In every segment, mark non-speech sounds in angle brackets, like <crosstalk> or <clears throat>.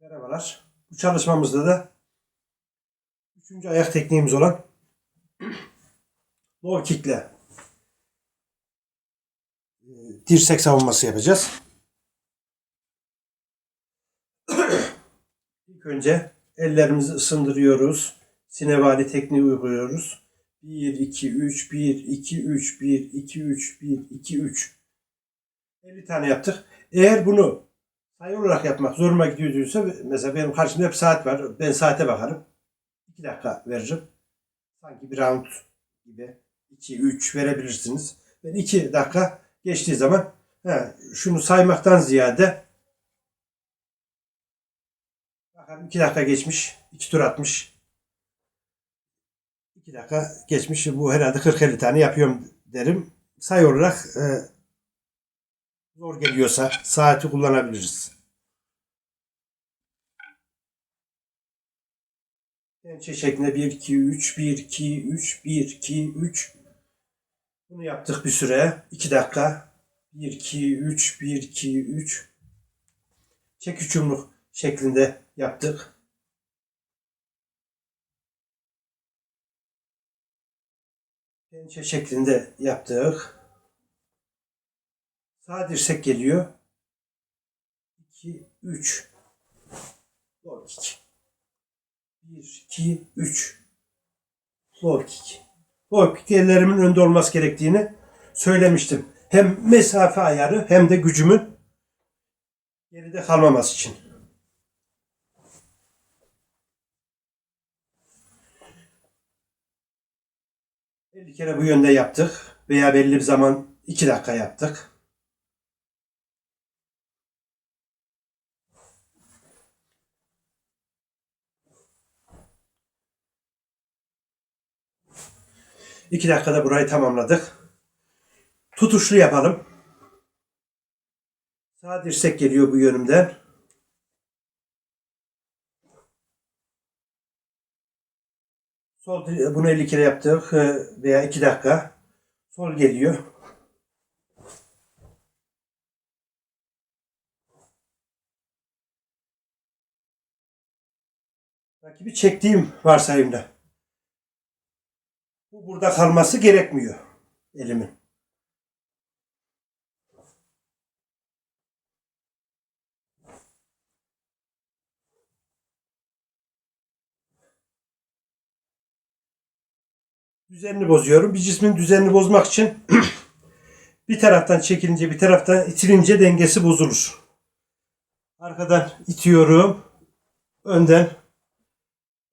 Merhabalar. Bu çalışmamızda da üçüncü ayak tekniğimiz olan <clears throat> low kick ile e, dirsek savunması yapacağız. <clears throat> İlk önce ellerimizi ısındırıyoruz. Sinevali tekniği uyguluyoruz. 1, 2, 3, 1, 2, 3, 1, 2, 3, 1, 2, 3. 50 tane yaptık. Eğer bunu sayı olarak yapmak zoruma gidiyorsa mesela benim karşımda hep saat var. Ben saate bakarım. 2 dakika veririm. Sanki bir round gibi 2 3 verebilirsiniz. Ben 2 dakika geçtiği zaman he, şunu saymaktan ziyade bakarım 2 dakika geçmiş. 2 tur atmış. 2 dakika geçmiş. Bu herhalde 40-50 tane yapıyorum derim. Sayı olarak e, zor geliyorsa saati kullanabiliriz. Pençe şeklinde 1, 2, 3, 1, 2, 3, 1, 2, 3. Bunu yaptık bir süre. 2 dakika. 1, 2, 3, 1, 2, 3. Çek üç yumruk şeklinde yaptık. Pençe şeklinde yaptık. Sağ dirsek geliyor. 2, 3. Low kick. 1, 2, 3. Low kick. Low kick ellerimin önde olması gerektiğini söylemiştim. Hem mesafe ayarı hem de gücümün geride kalmaması için. ...50 kere bu yönde yaptık. Veya belli bir zaman 2 dakika yaptık. İki dakikada burayı tamamladık. Tutuşlu yapalım. Sağ dirsek geliyor bu yönümden. Sol bunu 50 kere yaptık e, veya 2 dakika. Sol geliyor. Rakibi çektiğim varsayımda. Bu burada kalması gerekmiyor elimin. Düzenini bozuyorum. Bir cismin düzenini bozmak için <clears throat> bir taraftan çekilince bir taraftan itilince dengesi bozulur. Arkadan itiyorum. Önden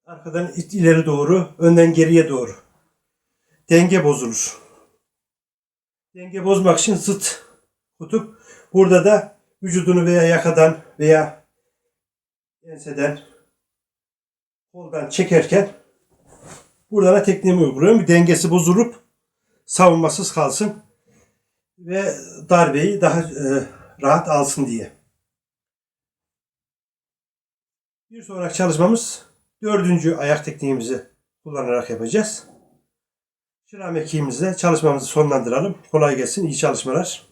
arkadan ileri doğru, önden geriye doğru denge bozulur. Denge bozmak için zıt kutup burada da vücudunu veya yakadan veya enseden koldan çekerken buradan da tekniğimi uyguluyorum. Bir dengesi bozulup savunmasız kalsın ve darbeyi daha e, rahat alsın diye. Bir sonraki çalışmamız dördüncü ayak tekniğimizi kullanarak yapacağız. Şınav mekiğimizle çalışmamızı sonlandıralım. Kolay gelsin, iyi çalışmalar.